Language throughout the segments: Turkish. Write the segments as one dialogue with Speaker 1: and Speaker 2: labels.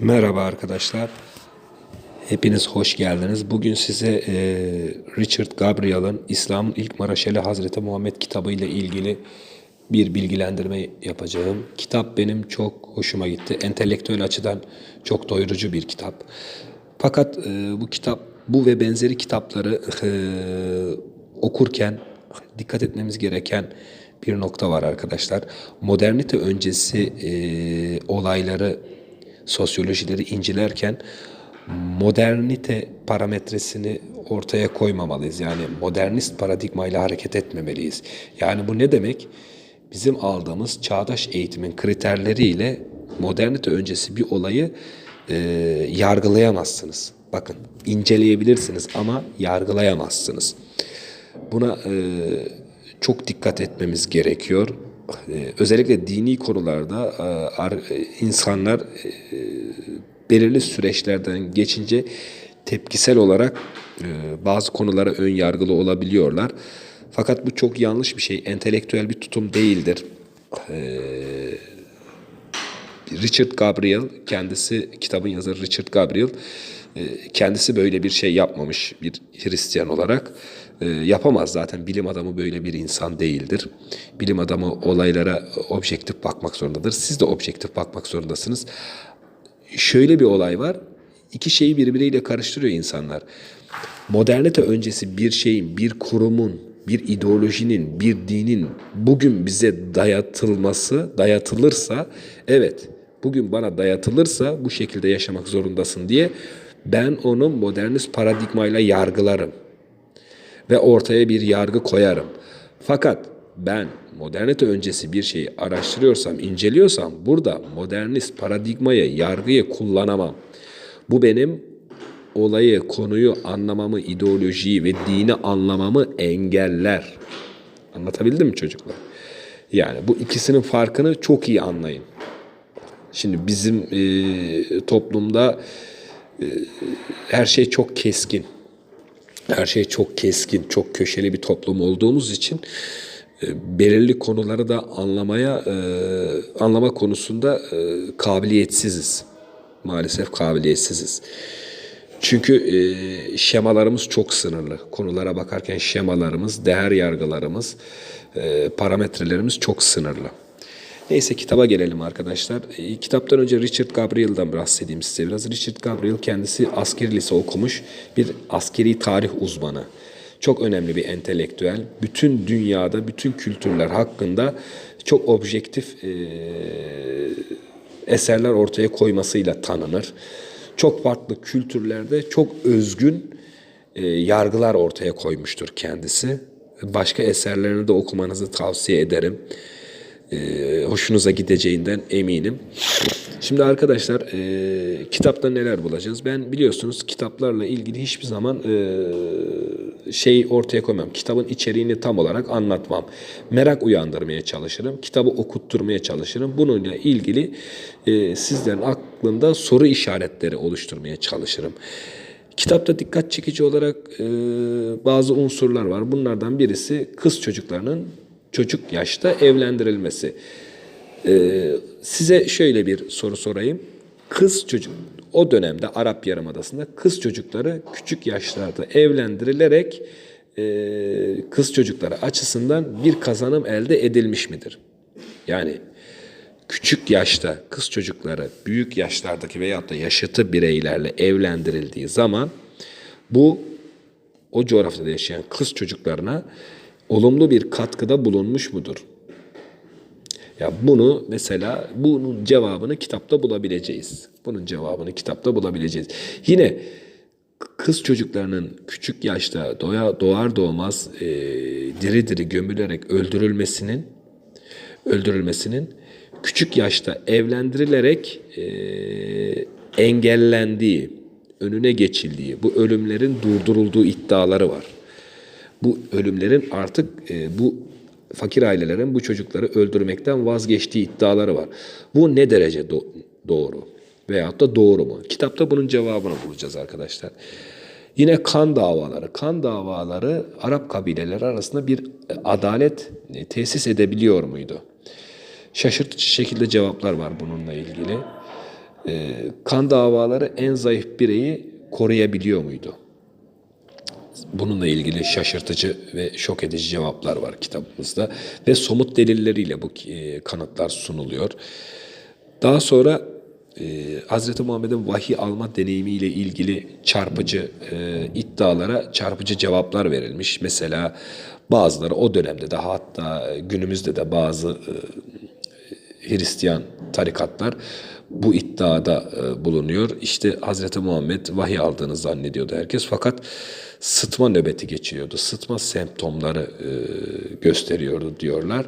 Speaker 1: Merhaba arkadaşlar. Hepiniz hoş geldiniz. Bugün size e, Richard Gabriel'ın İslam'ın ilk Maraşeli Hazreti Muhammed kitabı ile ilgili bir bilgilendirme yapacağım. Kitap benim çok hoşuma gitti. Entelektüel açıdan çok doyurucu bir kitap. Fakat e, bu kitap, bu ve benzeri kitapları e, okurken dikkat etmemiz gereken bir nokta var arkadaşlar. Modernite öncesi e, olayları sosyolojileri incelerken modernite parametresini ortaya koymamalıyız. Yani modernist paradigmayla hareket etmemeliyiz. Yani bu ne demek? Bizim aldığımız çağdaş eğitimin kriterleriyle modernite öncesi bir olayı e, yargılayamazsınız. Bakın inceleyebilirsiniz ama yargılayamazsınız. Buna e, çok dikkat etmemiz gerekiyor. E, özellikle dini konularda e, e, insanlar belirli süreçlerden geçince tepkisel olarak bazı konulara ön yargılı olabiliyorlar. Fakat bu çok yanlış bir şey. Entelektüel bir tutum değildir. Richard Gabriel kendisi kitabın yazarı Richard Gabriel kendisi böyle bir şey yapmamış bir Hristiyan olarak E, yapamaz zaten bilim adamı böyle bir insan değildir. Bilim adamı olaylara objektif bakmak zorundadır. Siz de objektif bakmak zorundasınız. Şöyle bir olay var. İki şeyi birbiriyle karıştırıyor insanlar. Modernite öncesi bir şeyin, bir kurumun, bir ideolojinin, bir dinin bugün bize dayatılması, dayatılırsa evet bugün bana dayatılırsa bu şekilde yaşamak zorundasın diye ben onu modernist paradigmayla yargılarım ve ortaya bir yargı koyarım. Fakat ben modernite öncesi bir şeyi araştırıyorsam, inceliyorsam burada modernist paradigmayı, yargıyı kullanamam. Bu benim olayı, konuyu anlamamı, ideolojiyi ve dini anlamamı engeller. Anlatabildim mi çocuklar? Yani bu ikisinin farkını çok iyi anlayın. Şimdi bizim e, toplumda her şey çok keskin. Her şey çok keskin, çok köşeli bir toplum olduğumuz için e, belirli konuları da anlamaya, e, anlama konusunda e, kabiliyetsiziz. Maalesef kabiliyetsiziz. Çünkü şemalarımız çok sınırlı. Konulara bakarken şemalarımız, değer yargılarımız, parametrelerimiz çok sınırlı. Neyse kitaba gelelim arkadaşlar. E, kitaptan önce Richard Gabriel'dan bahsedeyim size biraz. Richard Gabriel kendisi askeri lise okumuş bir askeri tarih uzmanı. Çok önemli bir entelektüel. Bütün dünyada, bütün kültürler hakkında çok objektif e, eserler ortaya koymasıyla tanınır. Çok farklı kültürlerde çok özgün e, yargılar ortaya koymuştur kendisi. Başka eserlerini de okumanızı tavsiye ederim. E, hoşunuza gideceğinden eminim. Şimdi arkadaşlar e, kitapta neler bulacağız? Ben biliyorsunuz kitaplarla ilgili hiçbir zaman e, şey ortaya koymam. Kitabın içeriğini tam olarak anlatmam. Merak uyandırmaya çalışırım. Kitabı okutturmaya çalışırım. Bununla ilgili e, sizlerin aklında soru işaretleri oluşturmaya çalışırım. Kitapta dikkat çekici olarak e, bazı unsurlar var. Bunlardan birisi kız çocuklarının çocuk yaşta evlendirilmesi. Ee, size şöyle bir soru sorayım. Kız çocuk o dönemde Arap Yarımadası'nda kız çocukları küçük yaşlarda evlendirilerek e, kız çocukları açısından bir kazanım elde edilmiş midir? Yani küçük yaşta kız çocukları büyük yaşlardaki veyahut da yaşıtı bireylerle evlendirildiği zaman bu o coğrafyada yaşayan kız çocuklarına olumlu bir katkıda bulunmuş mudur? Ya bunu mesela bunun cevabını kitapta bulabileceğiz. Bunun cevabını kitapta bulabileceğiz. Yine kız çocuklarının küçük yaşta doya, doğar doğmaz e, diri diri gömülerek öldürülmesinin öldürülmesinin küçük yaşta evlendirilerek e, engellendiği, önüne geçildiği, bu ölümlerin durdurulduğu iddiaları var. Bu ölümlerin artık e, bu fakir ailelerin bu çocukları öldürmekten vazgeçtiği iddiaları var. Bu ne derece do- doğru veyahut da doğru mu? Kitapta bunun cevabını bulacağız arkadaşlar. Yine kan davaları. Kan davaları Arap kabileleri arasında bir adalet e, tesis edebiliyor muydu? Şaşırtıcı şekilde cevaplar var bununla ilgili. e, kan davaları en zayıf bireyi koruyabiliyor muydu? Bununla ilgili şaşırtıcı ve şok edici cevaplar var kitabımızda ve somut delilleriyle bu e, kanıtlar sunuluyor. Daha sonra e, Hz. Muhammed'in vahiy alma deneyimiyle ilgili çarpıcı e, iddialara çarpıcı cevaplar verilmiş. Mesela bazıları o dönemde de hatta günümüzde de bazı e, Hristiyan tarikatlar bu iddiada e, bulunuyor. İşte Hz. Muhammed vahiy aldığını zannediyordu herkes fakat sıtma nöbeti geçiriyordu. Sıtma semptomları e, gösteriyordu diyorlar.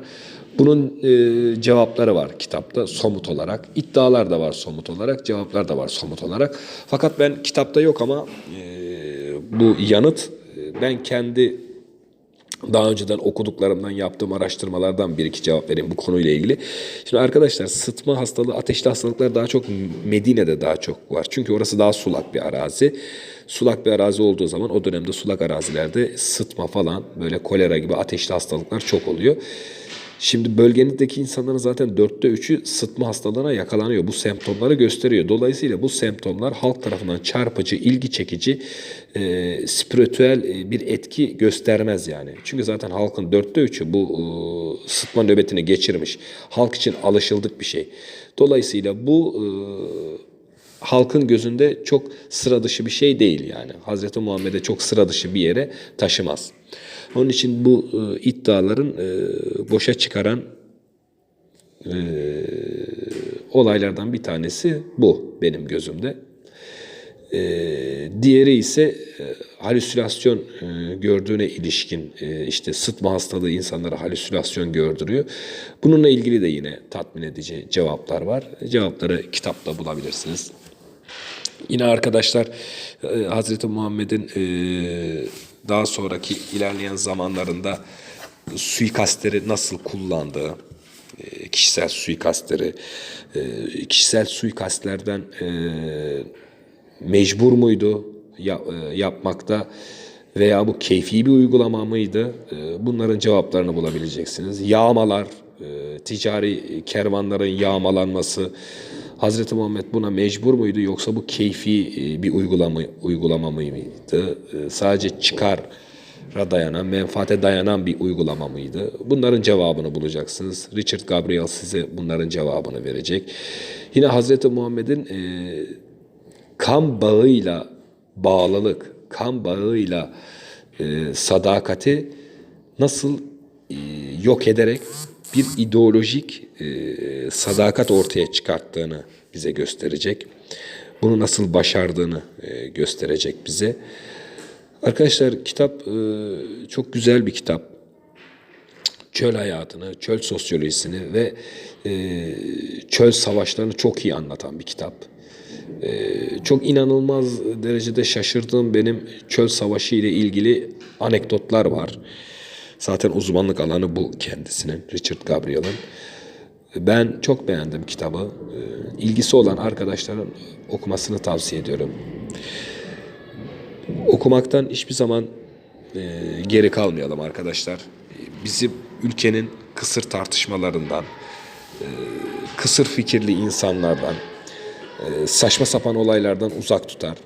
Speaker 1: Bunun e, cevapları var kitapta somut olarak. İddialar da var somut olarak, cevaplar da var somut olarak. Fakat ben kitapta yok ama e, bu yanıt ben kendi daha önceden okuduklarımdan yaptığım araştırmalardan bir iki cevap vereyim bu konuyla ilgili. Şimdi arkadaşlar sıtma hastalığı, ateşli hastalıklar daha çok Medine'de daha çok var. Çünkü orası daha sulak bir arazi. Sulak bir arazi olduğu zaman o dönemde sulak arazilerde sıtma falan böyle kolera gibi ateşli hastalıklar çok oluyor. Şimdi bölgenizdeki insanların zaten dörtte üçü sıtma hastalığına yakalanıyor. Bu semptomları gösteriyor. Dolayısıyla bu semptomlar halk tarafından çarpıcı, ilgi çekici, e, spiritüel e, bir etki göstermez yani. Çünkü zaten halkın dörtte üçü bu e, sıtma nöbetini geçirmiş. Halk için alışıldık bir şey. Dolayısıyla bu e, halkın gözünde çok sıra dışı bir şey değil yani. Hazreti Muhammed'e çok sıra dışı bir yere taşımaz. Onun için bu e, iddiaların e, boşa çıkaran e, olaylardan bir tanesi bu benim gözümde. E, diğeri ise e, halüsinasyon e, gördüğüne ilişkin e, işte sıtma hastalığı insanlara halüsinasyon gördürüyor. Bununla ilgili de yine tatmin edici cevaplar var. Cevapları kitapta bulabilirsiniz. Yine arkadaşlar e, Hazreti Muhammed'in e, daha sonraki ilerleyen zamanlarında suikastleri nasıl kullandığı, e, kişisel suikastleri, e, kişisel suikastlerden e, mecbur muydu ya, yapmakta veya bu keyfi bir uygulama mıydı? Bunların cevaplarını bulabileceksiniz. Yağmalar, e, ticari kervanların yağmalanması, Hazreti Muhammed buna mecbur muydu yoksa bu keyfi e, bir uygulama uygulama mıydı? E, Sadece çıkar dayanan, menfaate dayanan bir uygulama mıydı? Bunların cevabını bulacaksınız. Richard Gabriel size bunların cevabını verecek. Yine Hazreti Muhammed'in e, kan bağıyla bağlılık, kan bağıyla e, sadakati nasıl e, yok ederek bir ideolojik e, sadakat ortaya çıkarttığını bize gösterecek. Bunu nasıl başardığını e, gösterecek bize. Arkadaşlar kitap e, çok güzel bir kitap. Çöl hayatını, çöl sosyolojisini ve e, çöl savaşlarını çok iyi anlatan bir kitap. E, çok inanılmaz derecede şaşırdığım benim çöl savaşı ile ilgili anekdotlar var. Zaten uzmanlık alanı bu kendisinin, Richard Gabriel'ın. Ben çok beğendim kitabı. E, ilgisi olan arkadaşların okumasını tavsiye ediyorum. Okumaktan hiçbir zaman e, geri kalmayalım arkadaşlar. Bizim ülkenin kısır tartışmalarından, e, kısır fikirli insanlardan, e, saçma sapan olaylardan uzak tutar.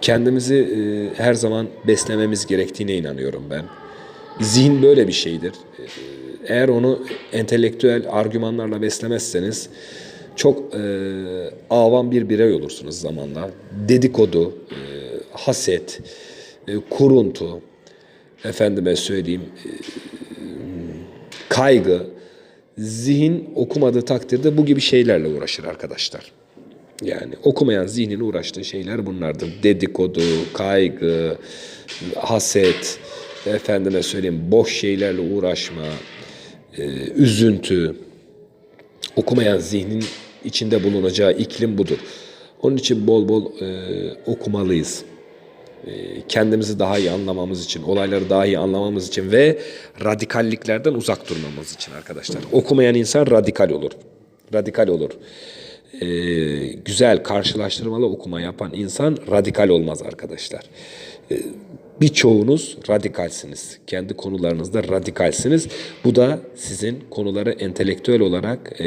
Speaker 1: Kendimizi her zaman beslememiz gerektiğine inanıyorum ben. Zihin böyle bir şeydir. Eğer onu entelektüel argümanlarla beslemezseniz çok e, avam bir birey olursunuz zamanla. Dedikodu, e, haset, e, kuruntu, efendime söyleyeyim, e, kaygı, zihin okumadığı takdirde bu gibi şeylerle uğraşır arkadaşlar. Yani okumayan zihnin uğraştığı şeyler bunlardır. Dedikodu, kaygı, haset, efendime söyleyeyim boş şeylerle uğraşma, e, üzüntü. Okumayan zihnin içinde bulunacağı iklim budur. Onun için bol bol e, okumalıyız. E, kendimizi daha iyi anlamamız için, olayları daha iyi anlamamız için ve radikalliklerden uzak durmamız için arkadaşlar. Okumayan insan radikal olur. Radikal olur. E, güzel karşılaştırmalı okuma yapan insan radikal olmaz arkadaşlar. E, birçoğunuz radikalsiniz. Kendi konularınızda radikalsiniz. Bu da sizin konuları entelektüel olarak e,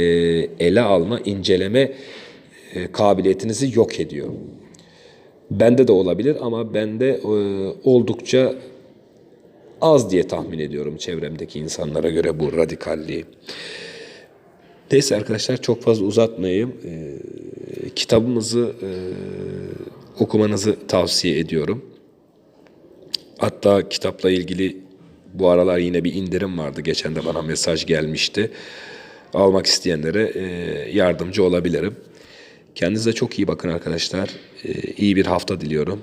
Speaker 1: ele alma, inceleme e, kabiliyetinizi yok ediyor. Bende de olabilir ama bende e, oldukça az diye tahmin ediyorum çevremdeki insanlara göre bu radikalliği. Neyse arkadaşlar çok fazla uzatmayayım. Ee, kitabımızı e, okumanızı tavsiye ediyorum. Hatta kitapla ilgili bu aralar yine bir indirim vardı. Geçen de bana mesaj gelmişti. Almak isteyenlere e, yardımcı olabilirim. Kendinize çok iyi bakın arkadaşlar. E, iyi bir hafta diliyorum.